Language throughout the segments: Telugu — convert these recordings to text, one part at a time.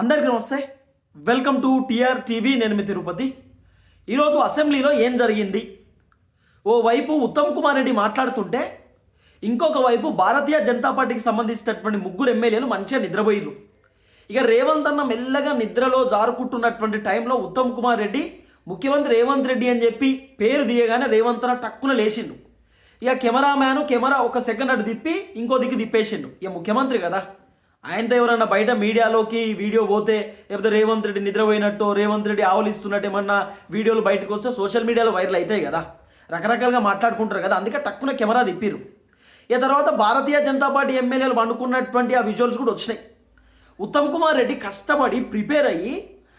అందరికీ నమస్తే. వెల్కమ్ టు టిఆర్ టీవీ నేను మీ తిరుపతి. ఈరోజు అసెంబ్లీలో ఏం జరిగింది? ఓవైపు ఉత్తమ్ కుమార్ రెడ్డి మాట్లాడుతుంటే ఇంకొక వైపు భారతీయ జనతా పార్టీకి సంబంధించినటువంటి ముగ్గురు ఎమ్మెల్యేలు మంచిగా నిద్రపోయారు ఇక రేవంత్ అన్న మెల్లగా నిద్రలో జారుకుంటున్నటువంటి టైంలో ఉత్తమ్ కుమార్ రెడ్డి ముఖ్యమంత్రి రేవంత్ రెడ్డి అని చెప్పి పేరు దియగానే రేవంత్ అన్న టక్కున లేచిండు. ఇక కెమెరామ్యాను కెమెరా ఒక సెకండ్ అటు తిప్పి ఇంకో దిక్కు తిప్పేసిండు. ఇక ముఖ్యమంత్రి కదా. ఆయనతో ఎవరన్నా బయట మీడియాలోకి వీడియో పోతే లేకపోతే రేవంత్ రెడ్డి నిద్రపోయినట్టు రేవంత్ రెడ్డి ఆవలిస్తున్నట్టు ఏమన్నా వీడియోలు బయటకు వస్తే సోషల్ మీడియాలో వైరల్ అవుతాయి కదా. రకరకాలుగా మాట్లాడుకుంటారు కదా అందుకే టక్కున కెమెరా తిప్పారు ఇక తర్వాత భారతీయ జనతా పార్టీ ఎమ్మెల్యేలు పండుకున్నటువంటి ఆ విజువల్స్ కూడా వచ్చినాయి. ఉత్తమ్ కుమార్ రెడ్డి కష్టపడి ప్రిపేర్ అయ్యి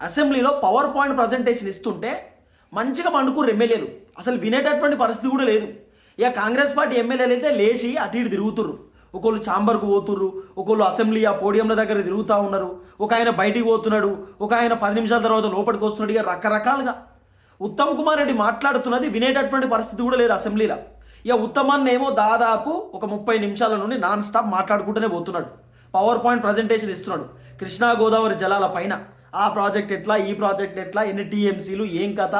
అసెంబ్లీలో పవర్ పాయింట్ ప్రజెంటేషన్ ఇస్తుంటే మంచిగా పండుకుర్రు ఎమ్మెల్యేలు. అసలు వినేటటువంటి పరిస్థితి కూడా లేదు. ఇక కాంగ్రెస్ పార్టీ ఎమ్మెల్యేలు అయితే లేచి అటు ఇటు తిరుగుతుర్రు. ఒకళ్ళు ఛాంబర్కు పోతుర్రు ఒకళ్ళు అసెంబ్లీ ఆ పోడియంల దగ్గర తిరుగుతూ ఉన్నారు. ఒక ఆయన బయటికి పోతున్నాడు ఒక ఆయన పది నిమిషాల తర్వాత లోపలికి వస్తున్నాడు. ఇక రకరకాలుగా ఉత్తమ్ కుమార్ రెడ్డి మాట్లాడుతున్నది వినేటటువంటి పరిస్థితి కూడా లేదు అసెంబ్లీలో. ఇక ఉత్తమాన్ని ఏమో దాదాపు ఒక ముప్పై నిమిషాల నుండి నాన్ స్టాప్ మాట్లాడుకుంటూనే పోతున్నాడు. పవర్ పాయింట్ ప్రజెంటేషన్ ఇస్తున్నాడు. కృష్ణా గోదావరి జలాల పైన ఆ ప్రాజెక్ట్ ఎట్లా ఈ ప్రాజెక్ట్ ఎట్లా ఎన్ని టీఎంసీలు ఏం కథ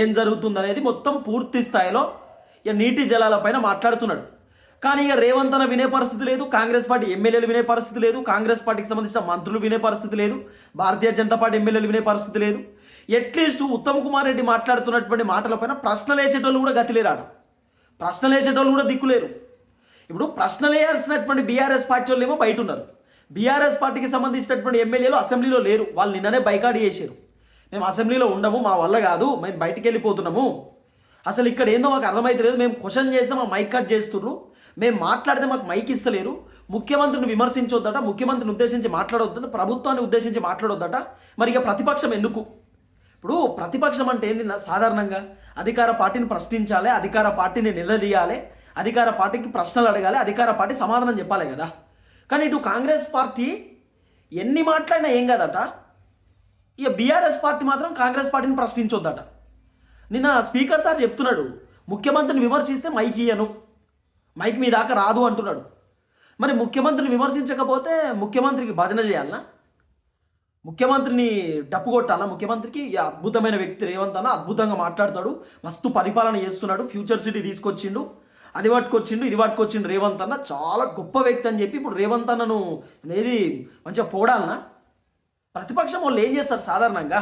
ఏం జరుగుతుంది అనేది మొత్తం పూర్తి స్థాయిలో ఇక నీటి జలాల పైన మాట్లాడుతున్నాడు. కానీ ఇక రేవంత్ అన్న వినే పరిస్థితి లేదు కాంగ్రెస్ పార్టీ ఎమ్మెల్యేలు వినే పరిస్థితి లేదు కాంగ్రెస్ పార్టీకి సంబంధించిన మంత్రులు వినే పరిస్థితి లేదు భారతీయ జనతా పార్టీ ఎమ్మెల్యేలు వినే పరిస్థితి లేదు. అట్లీస్ట్ ఉత్తమ్ కుమార్ రెడ్డి మాట్లాడుతున్నటువంటి మాటలపైన ప్రశ్నలు వేసేటోళ్ళు కూడా గతి లేరాడ ప్రశ్నలు వేసేటోళ్ళు కూడా దిక్కులేరు ఇప్పుడు ప్రశ్నలు వేయాల్సినటువంటి బీఆర్ఎస్ పార్టీ వాళ్ళు ఏమో బయట ఉన్నారు. బీఆర్ఎస్ పార్టీకి సంబంధించినటువంటి ఎమ్మెల్యేలు అసెంబ్లీలో లేరు. వాళ్ళు నిన్ననే బైకాట్ చేశారు. మేము అసెంబ్లీలో ఉండము మా వల్ల కాదు మేము బయటికి వెళ్ళిపోతున్నాము. అసలు ఇక్కడ ఏందో మాకు అర్థమైతలేదు. మేము క్వశ్చన్ చేస్తే మా మైక్ కట్ చేస్తున్నారు మేము మాట్లాడితే మాకు మైక్ ఇస్తలేరు. ముఖ్యమంత్రిని విమర్శించొద్దట ముఖ్యమంత్రిని ఉద్దేశించి మాట్లాడొద్దట ప్రభుత్వాన్ని ఉద్దేశించి మాట్లాడొద్దట. మరి ఇక ప్రతిపక్షం ఎందుకు? ఇప్పుడు ప్రతిపక్షం అంటే ఏంది? సాధారణంగా అధికార పార్టీని ప్రశ్నించాలి అధికార పార్టీని నిలదీయాలి అధికార పార్టీకి ప్రశ్నలు అడగాలి అధికార పార్టీ సమాధానం చెప్పాలి కదా. కానీ ఇటు కాంగ్రెస్ పార్టీ ఎన్ని మాట్లాడినా ఏం కాదట? ఇక బీఆర్ఎస్ పార్టీ మాత్రం కాంగ్రెస్ పార్టీని ప్రశ్నించొద్దట. నిన్న స్పీకర్ సార్ చెప్తున్నాడు ముఖ్యమంత్రిని విమర్శిస్తే మైక్ ఇయ్యను. మైక్ మీ దాకా రాదు అంటున్నాడు. మరి ముఖ్యమంత్రిని విమర్శించకపోతే ముఖ్యమంత్రికి భజన చేయాలనా? ముఖ్యమంత్రిని డప్పు కొట్టాలా? ముఖ్యమంత్రికి అద్భుతమైన వ్యక్తి రేవంత్ అన్న అద్భుతంగా మాట్లాడతాడు. మస్తు పరిపాలన చేస్తున్నాడు. ఫ్యూచర్ సిటీ తీసుకొచ్చిండు. అది పట్టుకొచ్చిండు ఇది పట్టుకొచ్చిండు రేవంత్ అన్న. చాలా గొప్ప వ్యక్తి అని చెప్పి ఇప్పుడు రేవంత్ అన్నను అనేది మంచిగా పోడాలనా? ప్రతిపక్షం వాళ్ళు ఏం చేస్తారు సాధారణంగా?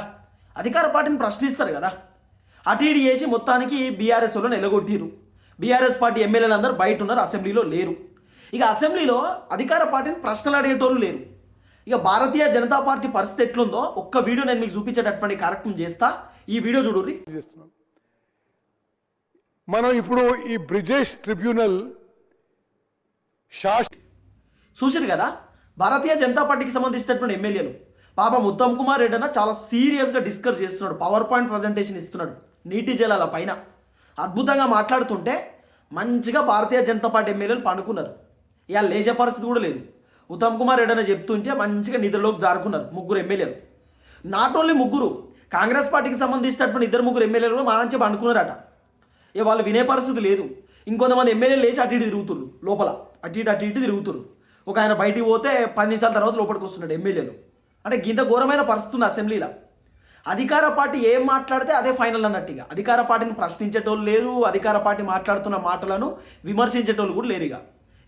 అధికార పార్టీని ప్రశ్నిస్తారు కదా. అటు ఇటు చేసి మొత్తానికి బీఆర్ఎస్ వాళ్ళు నిలగొట్టిరు బీఆర్ఎస్ పార్టీ ఎమ్మెల్యేలు అందరూ బయట ఉన్నారు అసెంబ్లీలో లేరు. ఇక అసెంబ్లీలో అధికార పార్టీని ప్రశ్నలు అడిగేటోళ్ళు లేరు. ఇక భారతీయ జనతా పార్టీ పరిస్థితి ఎట్లుందో ఒక్క వీడియో నేను మీకు చూపించేటటువంటి కార్యక్రమం చేస్తా. ఈ వీడియో చూడుర్రి. చేస్తున్నాం? మనం ఇప్పుడు ఈ బ్రిజేష్ ట్రిబ్యునల్ చూసారు కదా? భారతీయ జనతా పార్టీకి సంబంధించినటువంటి ఎమ్మెల్యేలు. పాపం ఉత్తమ్ కుమార్ రెడ్డి అన్న చాలా సీరియస్గా డిస్కస్ చేస్తున్నాడు. పవర్ పాయింట్ ప్రజెంటేషన్ ఇస్తున్నాడు నీటి జలాల పైన. అద్భుతంగా మాట్లాడుతుంటే మంచిగా భారతీయ జనతా పార్టీ ఎమ్మెల్యేలు పండుకున్నారు. ఇక లేచే పరిస్థితి కూడా లేదు. ఉత్తమ్ కుమార్ రెడ్డి చెప్తుంటే మంచిగా నిధుల్లోకి జారుకున్నారు ముగ్గురు ఎమ్మెల్యేలు. నాట్ ఓన్లీ ముగ్గురు కాంగ్రెస్ పార్టీకి సంబంధించినటువంటి ఇద్దరు ముగ్గురు ఎమ్మెల్యేలు కూడా మంచిగా పండుకున్నారట. ఇక వాళ్ళు వినే పరిస్థితి లేదు. ఇంకొంతమంది ఎమ్మెల్యేలు లేచి అటు ఇటు తిరుగుతుర్రు లోపల. అటు ఇటు అటు ఇటు తిరుగుతుర్రు. ఒక ఆయన బయటికి పోతే పది నిమిషాల తర్వాత లోపలికి వస్తున్నాడు ఎమ్మెల్యేలు. అంటే గింత ఘోరమైన పరిస్థితి ఉంది అసెంబ్లీలో. అధికార పార్టీ ఏం మాట్లాడితే అదే ఫైనల్ అన్నట్టుగా అధికార పార్టీని ప్రశ్నించేటోళ్ళు లేరు అధికార పార్టీ మాట్లాడుతున్న మాటలను విమర్శించేటోళ్ళు కూడా లేరు ఇక.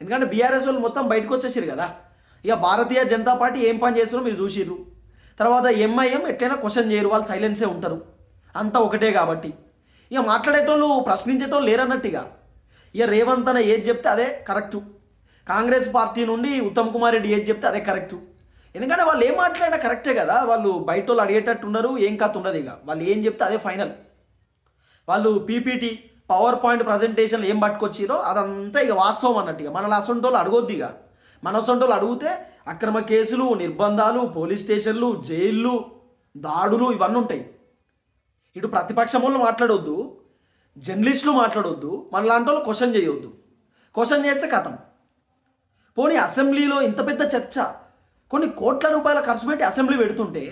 ఎందుకంటే బీఆర్ఎస్ వాళ్ళు మొత్తం బయటకు వచ్చేసారు కదా. ఇక భారతీయ జనతా పార్టీ ఏం పని చేస్తున్నారో మీరు చూసిర్రు. తర్వాత ఎంఐఎం ఎట్లయినా క్వశ్చన్ చేయరు వాళ్ళు సైలెన్సే ఉంటారు. అంతా ఒకటే కాబట్టి. ఇక మాట్లాడేటోళ్ళు ప్రశ్నించేటోళ్ళు లేరన్నట్టుగా ఇక. రేవంత్ అన్న ఏది చెప్తే అదే కరెక్టు కాంగ్రెస్ పార్టీ నుండి ఉత్తమ్ కుమార్ రెడ్డి ఏది చెప్తే అదే కరెక్టు ఎందుకంటే వాళ్ళు ఏం మాట్లాడినా కరెక్టే కదా. వాళ్ళు బయట వాళ్ళు అడిగేటట్టు ఉండరు ఏం కథ ఉండదు ఇక. వాళ్ళు ఏం చెప్తే అదే ఫైనల్ వాళ్ళు పీపీటీ పవర్ పాయింట్ ప్రజెంటేషన్లు ఏం పట్టుకొచ్చిరో అదంతా ఇక వాస్తవం అన్నట్టు ఇక. మన అసొంటి వాళ్ళు అడగొద్దు ఇక. మన అసొంటి వాళ్ళు అడిగితే అక్రమ కేసులు నిర్బంధాలు పోలీస్ స్టేషన్లు జైళ్ళు దాడులు ఇవన్నీ ఉంటాయి. ఇటు ప్రతిపక్షం వాళ్ళు మాట్లాడొద్దు జర్నలిస్టులు మాట్లాడొద్దు మన లాంటి వాళ్ళు క్వశ్చన్ చేయొద్దు. క్వశ్చన్ చేస్తే కథం. పోనీ అసెంబ్లీలో ఇంత పెద్ద చర్చ కొన్ని కోట్ల రూపాయల ఖర్చు పెట్టి అసెంబ్లీ పెడుతుంటే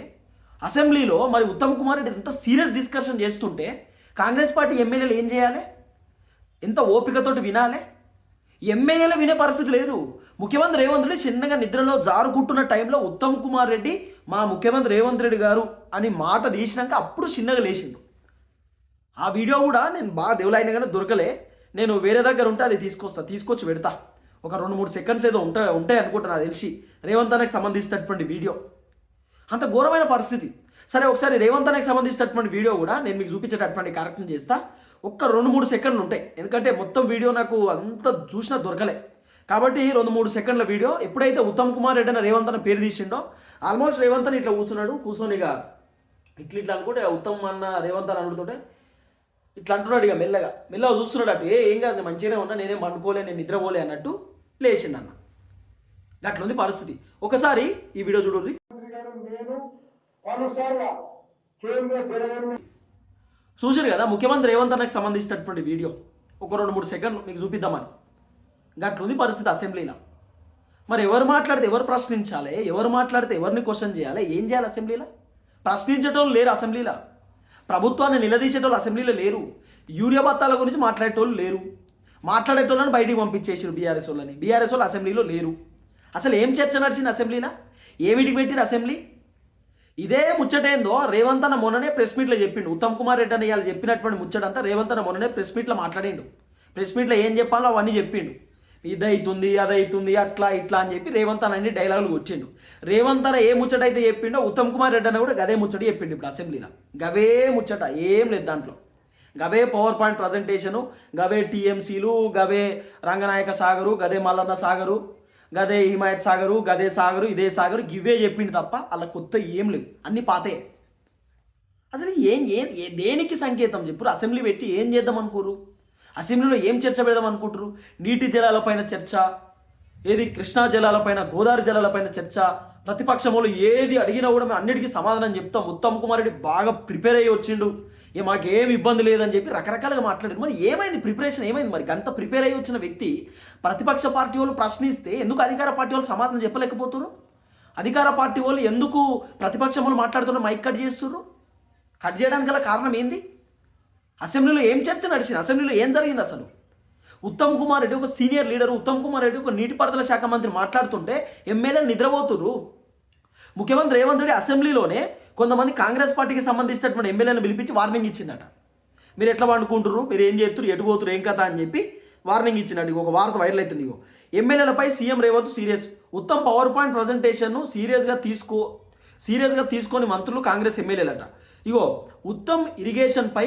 అసెంబ్లీలో మరి ఉత్తమ్ కుమార్ రెడ్డి ఎంత సీరియస్ డిస్కషన్ చేస్తుంటే కాంగ్రెస్ పార్టీ ఎమ్మెల్యేలు ఏం చేయాలి? ఎంత ఓపికతోటి వినాలి? ఎమ్మెల్యేలు వినే పరిస్థితి లేదు. ముఖ్యమంత్రి రేవంత్ రెడ్డి చిన్నగా నిద్రలో జారుకుంటున్న టైంలో ఉత్తమ్ కుమార్ రెడ్డి మా ముఖ్యమంత్రి రేవంత్ రెడ్డి గారు అని మాట తీసినాక అప్పుడు చిన్నగా లేచిండు. ఆ వీడియో కూడా నేను బాగా దేవులైన కానీ దొరకలే. నేను వేరే దగ్గర ఉంటే అది తీసుకొస్తా తీసుకొచ్చి పెడతా. ఒక రెండు మూడు సెకండ్స్ ఏదో ఉంటాయి ఉంటాయి అనుకుంటున్నా తెలిసి. రేవంత్ అన్నకి సంబంధించినటువంటి వీడియో. అంత ఘోరమైన పరిస్థితి. సరే ఒకసారి రేవంత్ అన్నకి సంబంధించినటువంటి వీడియో కూడా నేను మీకు చూపించేటటువంటి కార్యక్రమం చేస్తా. ఒక్క రెండు మూడు సెకండ్లు ఉంటాయి. ఎందుకంటే మొత్తం వీడియో నాకు అంత చూసినా దొరకలే. కాబట్టి రెండు మూడు సెకండ్ల వీడియో ఎప్పుడైతే ఉత్తమ్ కుమార్ రెడ్డి అన్న రేవంత్ అన్న పేరు తీసిండో ఆల్మోస్ట్ రేవంత్ అని ఇట్లా కూర్చున్నాడు. కూర్చొని ఇక ఇట్లా ఇట్లా అనుకుంటే ఉత్తమ్ అన్న రేవంత్ అని అనుకుంటుంటే ఇట్లా అంటున్నాడు ఇక మెల్లగా. మెల్లగా చూస్తున్నాడు అటు. ఏ ఏం కాదు నేను మంచిగానే ఉన్నా నేనేం పండుకోలే నేను నిద్రపోలే అన్నట్టు లేచిండు అన్న అట్లుంది పరిస్థితి. ఒకసారి ఈ వీడియో చూడండి. చూసారు కదా ముఖ్యమంత్రి రేవంత్ అన్నకు సంబంధించినటువంటి వీడియో. ఒక రెండు మూడు సెకండ్లు మీకు చూపిద్దామని. గట్లుంది పరిస్థితి అసెంబ్లీలో. మరి ఎవరు మాట్లాడితే ఎవరు ప్రశ్నించాలి? ఎవరు మాట్లాడితే ఎవరిని క్వశ్చన్ చేయాలి? ఏం చేయాలి అసెంబ్లీలో? ప్రశ్నించేటోళ్ళు లేరు అసెంబ్లీలో. ప్రభుత్వాన్ని నిలదీసేటోళ్ళు అసెంబ్లీలో లేరు. యూరియా బత్తాల గురించి మాట్లాడేటోళ్ళు లేరు. మాట్లాడేటోళ్ళని బయటికి పంపించేసారు బీఆర్ఎస్ వాళ్ళని. బీఆర్ఎస్ వాళ్ళు అసెంబ్లీలో లేరు. అసలు ఏం చర్చ నడిచింది అసెంబ్లీలో? ఏమిటికి పెట్టిరు అసెంబ్లీ? ఇదే ముచ్చటేందో రేవంత్ అన్న మొన్ననే ప్రెస్ మీట్లో చెప్పిండు. ఉత్తమ్ కుమార్ రెడ్డి అని ఇవాళ చెప్పినటువంటి ముచ్చటంతా రేవంత్ అన్న మొన్ననే ప్రెస్ మీట్లో మాట్లాడిండు. ప్రెస్ మీట్లో ఏం చెప్పాలో అవన్నీ చెప్పిండు. ఇదైతుంది అదైతుంది అట్లా ఇట్లా అని చెప్పి రేవంత్ అన్న అన్ని డైలాగులు వచ్చిండు రేవంత్ అన్న ఏ ముచ్చట అయితే చెప్పిండో ఉత్తమ్ కుమార్ రెడ్డి అన్న కూడా గదే ముచ్చట చెప్పిండు ఇప్పుడు అసెంబ్లీలో. గవే ముచ్చట ఏం లేదు దాంట్లో. గవే పవర్ పాయింట్ ప్రజెంటేషను గవే టీఎంసీలు గవే రంగనాయక సాగరు గదే మల్లన్న సాగరు గదే హిమాయత్ సాగరు గదే సాగరు ఇదే సాగరు ఇవే చెప్పిండు తప్ప అలా కొత్త ఏం లేవు. అన్ని పాతే అసలు ఏం ఏ దేనికి సంకేతం చెప్పురు అసెంబ్లీ పెట్టి ఏం చేద్దాం అనుకోరు? అసెంబ్లీలో ఏం చర్చ పెడదాం అనుకుంటారు నీటి జలాలపైన చర్చ ఏది కృష్ణా జలాలపైన గోదావరి జలాలపైన చర్చ? ప్రతిపక్షములు ఏది అడిగినా కూడా మేము అన్నిటికీ సమాధానం చెప్తాం. ఉత్తమ్ కుమార్ రెడ్డి బాగా ప్రిపేర్ అయ్యి వచ్చిండు. ఏ మాకేం ఇబ్బంది లేదని చెప్పి రకరకాలుగా మాట్లాడారు. మరి ఏమైంది ప్రిపరేషన్ ఏమైంది మరి? అంత ప్రిపేర్ అయ్యి వచ్చిన వ్యక్తి ప్రతిపక్ష పార్టీ వాళ్ళు ప్రశ్నిస్తే ఎందుకు అధికార పార్టీ వాళ్ళు సమాధానం చెప్పలేకపోతున్నారు? అధికార పార్టీ వాళ్ళు ఎందుకు ప్రతిపక్షం వాళ్ళు మాట్లాడుతున్న మైక్ కట్ చేస్తున్నారు? కట్ చేయడానికి గల కారణం ఏంది? అసెంబ్లీలో ఏం చర్చ నడిచింది? అసెంబ్లీలో ఏం జరిగింది అసలు? ఉత్తమ్ కుమార్ రెడ్డి ఒక సీనియర్ లీడర్ ఉత్తమ్ కుమార్ రెడ్డి ఒక నీటిపారుదల శాఖ మంత్రి మాట్లాడుతుంటే ఎమ్మెల్యే నిద్రపోతురు ముఖ్యమంత్రి రేవంత్ రెడ్డి అసెంబ్లీలోనే కొంతమంది కాంగ్రెస్ పార్టీకి సంబంధించినటువంటి ఎమ్మెల్యేలను పిలిపించి వార్నింగ్ ఇచ్చిందట. మీరు ఎట్లా వండుకుంటారు మీరు ఏం చేస్తారు ఎటు పోతురు ఏం కథ అని చెప్పి వార్నింగ్ ఇచ్చిందండి ఒక వార్త వైరల్ అవుతుంది. ఇగో ఎమ్మెల్యేలపై CM Revanth serious. Uttam power point ప్రజెంటేషన్ను సీరియస్గా తీసుకో సీరియస్గా తీసుకొని మంత్రులు కాంగ్రెస్ ఎమ్మెల్యేలట. ఇగో ఉత్తమ్ ఇరిగేషన్పై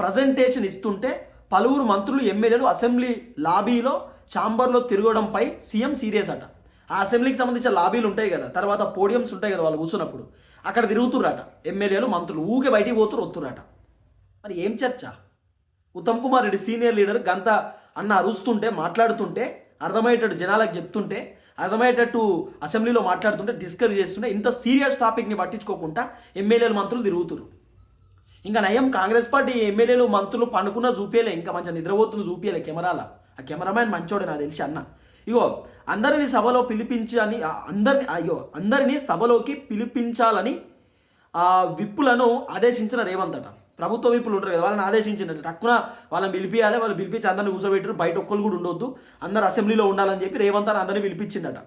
ప్రజెంటేషన్ ఇస్తుంటే పలువురు మంత్రులు ఎమ్మెల్యేలు అసెంబ్లీ లాబీలో ఛాంబర్లో తిరగడంపై సీఎం సీరియస్ అట. ఆ అసెంబ్లీకి సంబంధించిన లాబీలు ఉంటాయి కదా తర్వాత పోడియంస్ ఉంటాయి కదా వాళ్ళు కూర్చున్నప్పుడు అక్కడ తిరుగుతుర్రట. ఎమ్మెల్యేలు మంత్రులు ఊకే బయటికి పోతురు వస్తురట మరి ఏం చర్చ? ఉత్తమ్ కుమార్ రెడ్డి సీనియర్ లీడర్ గంత అన్న అరుస్తుంటే మాట్లాడుతుంటే అర్థమయ్యేటట్టు జనాలకు చెప్తుంటే అర్థమయ్యేటట్టు అసెంబ్లీలో మాట్లాడుతుంటే డిస్కస్ చేస్తుంటే ఇంత సీరియస్ టాపిక్ని పట్టించుకోకుండా ఎమ్మెల్యేలు మంత్రులు తిరుగుతురు ఇంకా నయం కాంగ్రెస్ పార్టీ ఎమ్మెల్యేలు మంత్రులు పండుకున్న చూపించలే ఇంకా మంచిగా నిద్రపోతున్న చూపించలే కెమెరాల. ఆ కెమెరామ్యాన్ మంచోడే నాకు తెలిసి అన్న. ఇగో అందరిని సభలో పిలిపించి అని అందరిని అయ్యో అందరినీ సభలోకి పిలిపించాలని ఆ విప్పులను ఆదేశించిన రేవంత్ అట. ప్రభుత్వ విప్పులు ఉంటారు కదా వాళ్ళని ఆదేశించినట్టు. టక్కున వాళ్ళని పిలిపియాలి వాళ్ళు పిలిపించి అందరిని కూర్చోబెట్టారు బయట ఒక్కరు కూడా ఉండొద్దు. అందరు అసెంబ్లీలో ఉండాలని చెప్పి రేవంత్ అని అందరినీ పిలిపించిందట.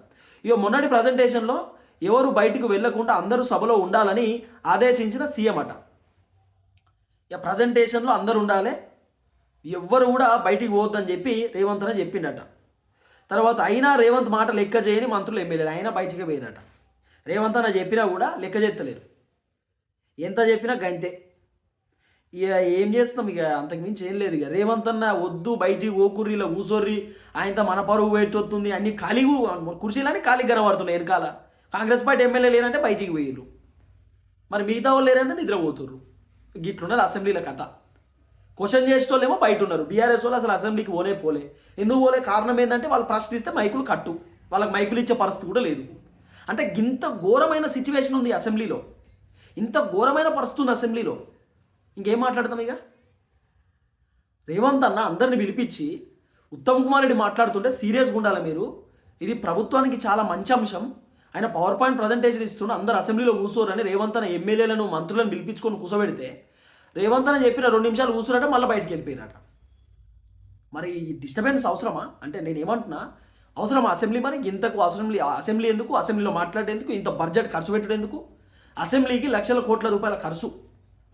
ఇక మొన్నటి ప్రజెంటేషన్లో ఎవరు బయటికి వెళ్ళకుండా అందరూ సభలో ఉండాలని ఆదేశించిన సీఎం అట. ఇక ప్రజెంటేషన్లో అందరు ఉండాలి ఎవ్వరు కూడా బయటికి పోవద్దని చెప్పి రేవంత్ అని చెప్పిండట. తర్వాత అయినా రేవంత్ మాట లెక్క చేయని మంత్రులు ఎమ్మెల్యేలు అయినా బయటికి పోయినట. రేవంత్ అన్న చెప్పినా కూడా లెక్క చేస్తలేరు. ఎంత చెప్పినా గంతే. ఇక ఏం చేస్తాం ఇక? అంతకుమించి ఏం లేదు ఇక. రేవంత్ అన్న వద్దు బయటికి ఓకుర్రి ఇలా కూసొర్రి ఆయనతో మన పరువు పెట్టొస్తుంది అన్ని ఖాళీ కుర్చీలని ఖాళీ కనబడుతున్నాయి వెనకాల. కాంగ్రెస్ పార్టీ ఎమ్మెల్యే లేరంటే బయటికి పోయిర్రు. మరి మిగతా వాళ్ళు లేరంటే నిద్రపోతుర్రు. గిట్లున్నది అసెంబ్లీల కథ. క్వశ్చన్ చేసేటోళ్ళేమో బయట ఉన్నారు బీఆర్ఎస్ వాళ్ళు అసలు అసెంబ్లీకి పోలే పోలే. ఎందుకు పోలే? కారణం ఏంటంటే వాళ్ళు ప్రశ్నిస్తే మైకులు కట్టు. వాళ్ళకి మైకులు ఇచ్చే పరిస్థితి కూడా లేదు. అంటే ఇంత ఘోరమైన సిచ్యువేషన్ ఉంది అసెంబ్లీలో ఇంత ఘోరమైన పరిస్థితి ఉంది అసెంబ్లీలో ఇంకేం మాట్లాడతాం ఇక? రేవంత్ అన్న అందరిని పిలిపించి ఉత్తమ్ కుమార్ రెడ్డి మాట్లాడుతుంటే సీరియస్గా ఉండాలి మీరు. ఇది ప్రభుత్వానికి చాలా మంచి అంశం. ఆయన పవర్ పాయింట్ ప్రజెంటేషన్ ఇస్తున్న అందరు అసెంబ్లీలో కూర్చోరని రేవంత్ అన్న ఎమ్మెల్యేలను మంత్రులను పిలిపించుకొని కూర్చోబెడితే రేవంత్ అని చెప్పిన రెండు నిమిషాలు కూర్చున్నట్టు మళ్ళీ బయటికి వెళ్ళిపోయినట. మరి ఈ డిస్టర్బెన్స్ అవసరమా? అంటే నేను ఏమంటున్నా అవసరం అసెంబ్లీ మరి? ఇంతకు అసెంబ్లీ అసెంబ్లీ ఎందుకు? అసెంబ్లీలో మాట్లాడేందుకు? ఇంత బడ్జెట్ ఖర్చు పెట్టేందుకు? అసెంబ్లీకి లక్షల కోట్ల రూపాయల ఖర్చు.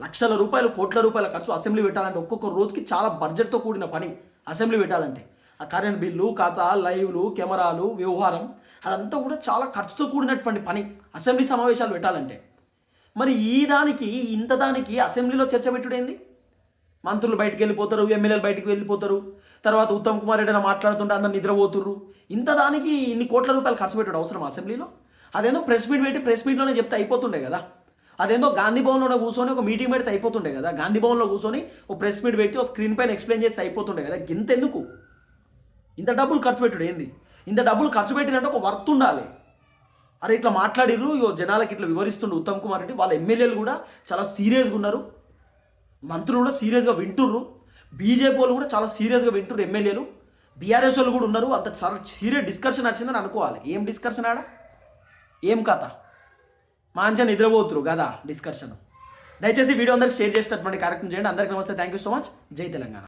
లక్షల రూపాయలు కోట్ల రూపాయల ఖర్చు అసెంబ్లీ పెట్టాలంటే ఒక్కొక్క రోజుకి చాలా బడ్జెట్తో కూడిన పని అసెంబ్లీ పెట్టాలంటే. ఆ కరెంట్ బిల్లు ఖాతా లైవ్లు కెమెరాలు వ్యవహారం అదంతా కూడా చాలా ఖర్చుతో కూడినటువంటి పని అసెంబ్లీ సమావేశాలు పెట్టాలంటే. మరి ఈ దానికి ఇంత దానికి అసెంబ్లీలో చర్చ పెట్టుడేంది? మంత్రులు బయటికి వెళ్ళిపోతారు ఎమ్మెల్యేలు బయటికి వెళ్ళిపోతారు తర్వాత ఉత్తమ్ కుమార్ రెడ్డి మాట్లాడుతుంటే అందరు నిద్రపోతుర్రు. ఇంత దానికి ఇన్ని కోట్ల రూపాయలు ఖర్చు పెట్టడం అవసరం అసెంబ్లీలో? అదేందో ప్రెస్ మీట్ పెట్టి ప్రెస్ మీట్లోనే చెప్తే అయిపోతుండే కదా. అదేందో గాంధీ భవన్లో కూర్చొని ఒక మీటింగ్ పెడితే అయిపోతుండే కదా. గాంధీ భవన్లో కూర్చొని ఒక ప్రెస్ మీట్ పెట్టి ఒక స్క్రీన్ పైన ఎక్స్ప్లెయిన్ చేస్తే అయిపోతుండే కదా. ఇంత ఎందుకు? ఇంత డబ్బులు ఖర్చు పెట్టుడు ఏంది ఇంత డబ్బులు ఖర్చు పెట్టినట్టు ఒక వర్త్ ఉండాలి. అరే ఇట్లా మాట్లాడిర్రు ఇగో జనాలకి ఇట్లా వివరిస్తుండు ఉత్తమ్ కుమార్ రెడ్డి. వాళ్ళ ఎమ్మెల్యేలు కూడా చాలా సీరియస్గా ఉన్నారు. మంత్రులు కూడా సీరియస్గా వింటుర్రు. బీజేపీ వాళ్ళు కూడా చాలా సీరియస్గా వింటుర్రు ఎమ్మెల్యేలు. బీఆర్ఎస్ వాళ్ళు కూడా ఉన్నారు. అంత చాలా సీరియస్ డిస్కషన్ వచ్చిందని అనుకోవాలి. ఏం డిస్కషన్ ఆడ? ఏం కథ? మంచిగా నిద్రపోతురు కదా డిస్కషన్. దయచేసి వీడియో అందరికి షేర్ చేసినటువంటి కార్యక్రమం చేయండి. అందరికీ నమస్తే. Thank you so much. జై తెలంగాణ.